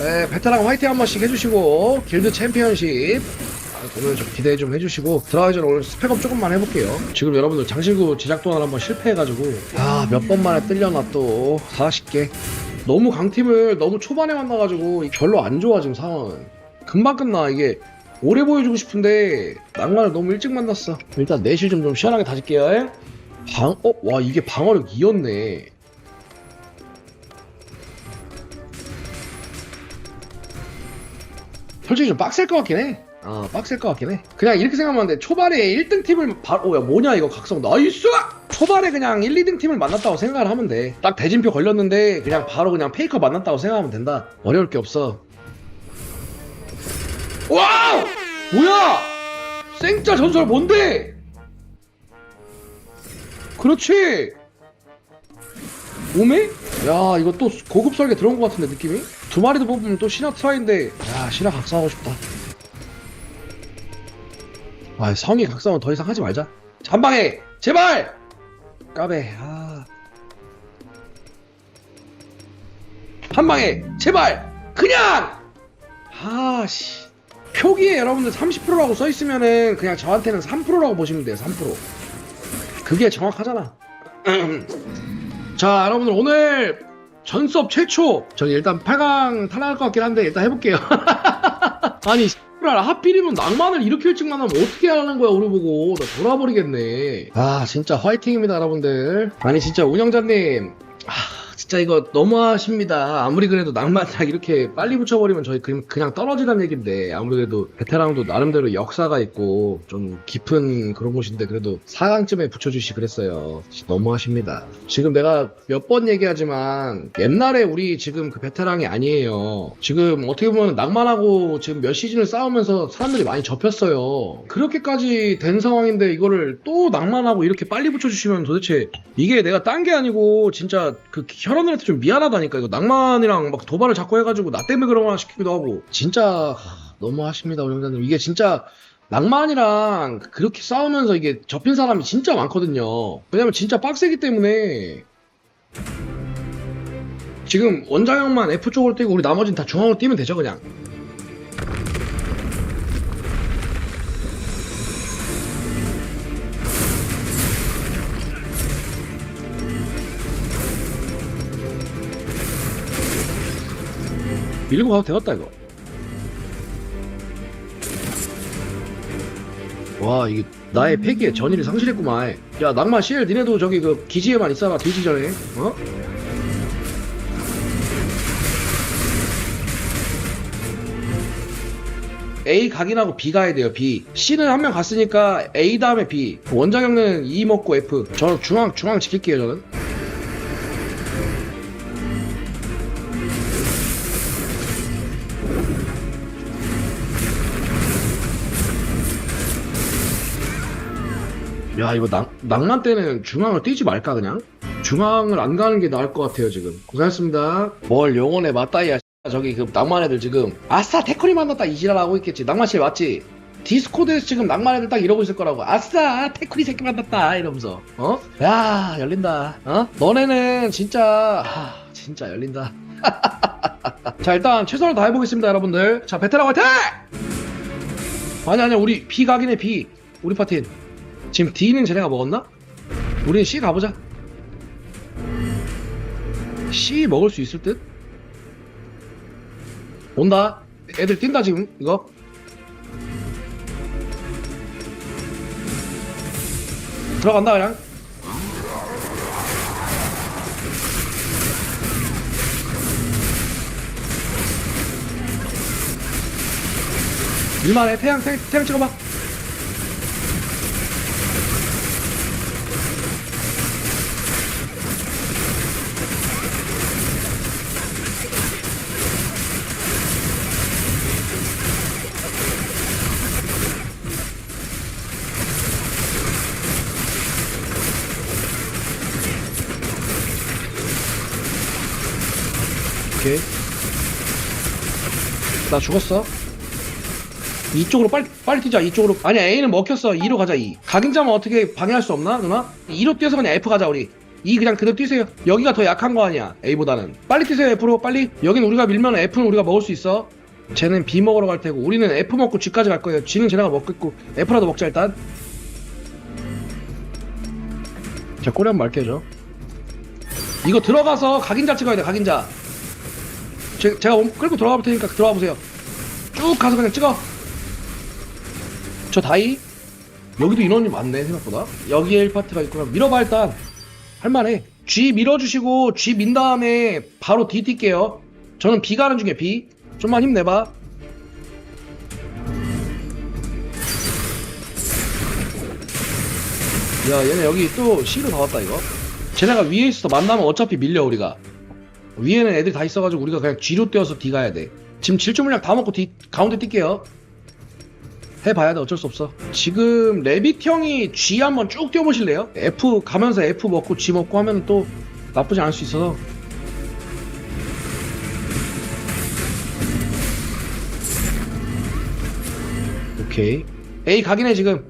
네, 베테랑 화이팅 한 번씩 해주시고 길드 챔피언십. 아, 오늘 좀 기대 좀 해주시고 들어가기 전에 오늘 스펙업 조금만 해볼게요. 지금 여러분들 장신구 제작 동안 한번 실패해가지고 아 몇 번 만에 뜰려나 또 40개 너무 강팀을 너무 초반에 만나가지고 별로 안 좋아 지금 상황은 금방 끝나. 이게 오래 보여주고 싶은데 낭만을 너무 일찍 만났어. 일단 내실 좀 좀 시원하게 다질게요. 방, 어? 와 이게 방어력 2였네 솔직히 좀 빡셀 것 같긴 해. 아, 빡셀 것 같긴 해. 그냥 이렇게 생각하면 돼. 초반에 1등 팀을 바로, 어, 야, 뭐냐, 이거 각성. 나이스! 초반에 그냥 1, 2등 팀을 만났다고 생각을 하면 돼. 딱 대진표 걸렸는데, 그냥 바로 그냥 페이커 만났다고 생각하면 된다. 어려울 게 없어. 와우! 뭐야! 생짜 전설 뭔데? 그렇지! 오메? 야, 이거 또 고급 설계 들어온 것 같은데, 느낌이? 두 마리도 뽑으면 또 신화 트라이인데, 야, 신화 각성하고 싶다. 아, 성이 각성은 더 이상 하지 말자. 잔방해! 제발! 까베, 아. 한 방에, 제발! 그냥! 아, 씨. 표기에 여러분들 30%라고 써있으면은 그냥 저한테는 3%라고 보시면 돼요, 3%. 그게 정확하잖아. 자, 여러분들 오늘 전섭 최초. 저는 일단 8강 탈락할 것 같긴 한데 일단 해볼게요. 아니, 씨발, 하필이면 낭만을 이렇게 일찍 만나면 어떻게 하라는 거야, 우리 보고. 나 돌아버리겠네. 아, 진짜 화이팅입니다, 여러분들. 아니, 진짜 운영자님. 아, 진짜 이거 너무하십니다. 아무리 그래도 낭만 딱 이렇게 빨리 붙여버리면 저희 그냥, 그냥 떨어지란 얘긴데 아무리 그래도 베테랑도 나름대로 역사가 있고 좀 깊은 그런 곳인데 그래도 4강쯤에 붙여주시 그랬어요. 너무하십니다. 지금 내가 몇 번 얘기하지만 옛날에 우리 지금 그 베테랑이 아니에요. 지금 어떻게 보면 낭만하고 지금 몇 시즌을 싸우면서 사람들이 많이 접혔어요. 그렇게까지 된 상황인데 이거를 또 낭만하고 이렇게 빨리 붙여주시면 도대체 이게 내가 딴 게 아니고 진짜 그 혈원들한테 좀 미안하다니까. 이거 낭만이랑 막 도발을 자꾸 해가지고 나 때문에 그런 거나 시키기도 하고. 진짜 하, 너무하십니다 운영자님. 이게 진짜 낭만이랑 그렇게 싸우면서 이게 접힌 사람이 진짜 많거든요. 왜냐면 진짜 빡세기 때문에. 지금 원장형만 F 쪽으로 뛰고 우리 나머지는 다 중앙으로 뛰면 되죠 그냥 밀고 가도 되겠다 이거. 와 이게 나의 패기에 전의를 상실했구만. 야 낭만 CL 니네도 저기 그 기지에만 있어라 뒤지 전에. 어? A 각인하고 B 가야 돼요 B. C는 한 명 갔으니까 A 다음에 B. 원장형은 E 먹고 F. 저는 중앙 중앙 지킬게요 저는 야 이거 낭, 낭만 때는 중앙을 뛰지 말까 그냥? 중앙을 안 가는 게 나을 것 같아요 지금. 고생했습니다. 뭘 영혼의 맞다이야 저기 그 낭만 애들 지금. 아싸 태클이 만났다 이지랄 하고 있겠지. 낭만 씨 맞지? 디스코드에서 지금 낭만 애들 딱 이러고 있을 거라고. 아싸 태클이 새끼 만났다 이러면서. 어? 야 열린다. 어? 너네는 진짜 하, 진짜 열린다. 자 일단 최선을 다해보겠습니다 여러분들. 자 베테랑 화이팅! 아니 아니 우리 B 각이네 B 우리 파티는 지금 D는 쟤네가 먹었나? 우리는 C 가보자. C 먹을 수 있을 듯? 온다. 애들 뛴다 지금 이거. 들어간다 그냥. 일만해 태양 태양, 태양 찍어봐. 오케이. 나 죽었어. 이쪽으로 빨리 빨리 뛰자. 이쪽으로. 아니야 A는 먹혔어. 2로 가자 2. 각인자만 어떻게 방해할 수 없나 누나? 2로 뛰어서 그냥 F 가자 우리. E 그냥 그대로 뛰세요 여기가 더 약한 거 아니야 A보다는 빨리 뛰세요 F로 빨리 여긴 우리가 밀면 F는 우리가 먹을 수 있어 쟤는 B 먹으러 갈 테고 우리는 F 먹고 G까지 갈 거예요 G는 쟤네가 먹겠고 F라도 먹자 일단 자 꼬리 한번 맑게죠 이거 들어가서 각인자 찍어야 돼 각인자 제, 제가 몸 끌고 들어가 볼 테니까 들어가 보세요. 쭉 가서 그냥 찍어. 저 다이. 여기도 인원이 많네 생각보다. 여기에 1파트가 있구나. 밀어봐 일단. 할만해. G 밀어주시고 G 민 다음에 바로 D 뛸게요. 저는 B 가는 중에 B. 좀만 힘내봐. 야 얘네 여기 또 C로 다 왔다 이거. 쟤네가 위에 있어서 만나면 어차피 밀려 우리가 위에는 애들이 다 있어가지고 우리가 그냥 G로 뛰어서 D 가야 돼. 지금 질주 물량 다 먹고 D 가운데 뛸게요. 해봐야 돼. 어쩔 수 없어. 지금 레빗 형이 G 한번 쭉 뛰어보실래요? F 가면서 F 먹고 G 먹고 하면 또 나쁘지 않을 수 있어서. 오케이. A 가긴 해 지금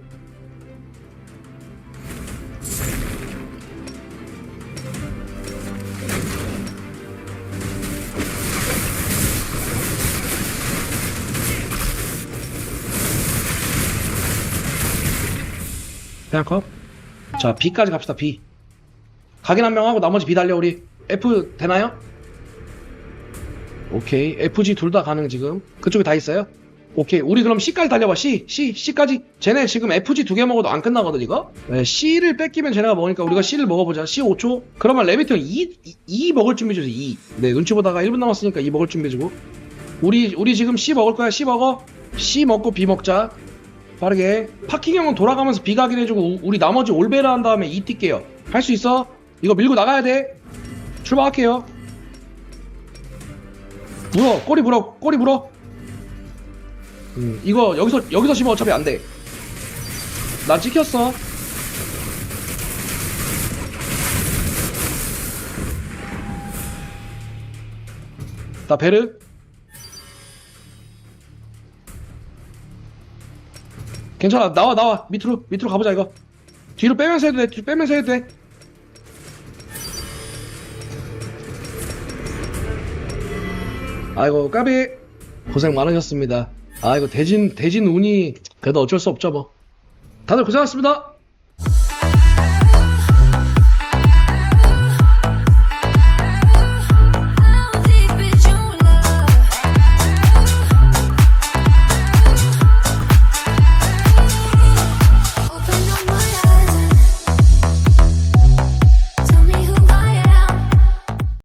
그냥 컵. 자, B까지 갑시다, B. 각인 한 명 하고 나머지 B 달려, 우리. F 되나요? 오케이. FG 둘 다 가능, 지금. 그쪽에 다 있어요? 오케이. 우리 그럼 C까지 달려봐, C. C, C까지. 쟤네 지금 FG 두 개 먹어도 안 끝나거든, 이거? 네, C를 뺏기면 쟤네가 먹으니까 우리가 C를 먹어보자. C 5초. 그러면 레비트 형 2, 2 먹을 준비해주세요, 2. 네, 눈치 보다가 1분 남았으니까 2 먹을 준비해주고. 우리, 우리 지금 C 먹을 거야, C 먹어. C 먹고 B 먹자. 빠르게 파킹 형은 돌아가면서 B 가긴 해주고 우- 우리 나머지 올베르 한 다음에 E 뛸게요. 할 수 있어? 이거 밀고 나가야 돼. 출발할게요. 물어. 꼬리 물어. 꼬리 물어. 음, 이거 여기서 여기서 쉬면 어차피 안돼 난 찍혔어. 나 베르 괜찮아. 나와 나와. 밑으로 밑으로 가보자 이거. 뒤로 빼면서 해도 돼. 뒤로 빼면서 해도 돼. 아이고 까비. 고생 많으셨습니다. 아이고 대진 대진 운이 그래도 어쩔 수 없죠 뭐. 다들 고생하셨습니다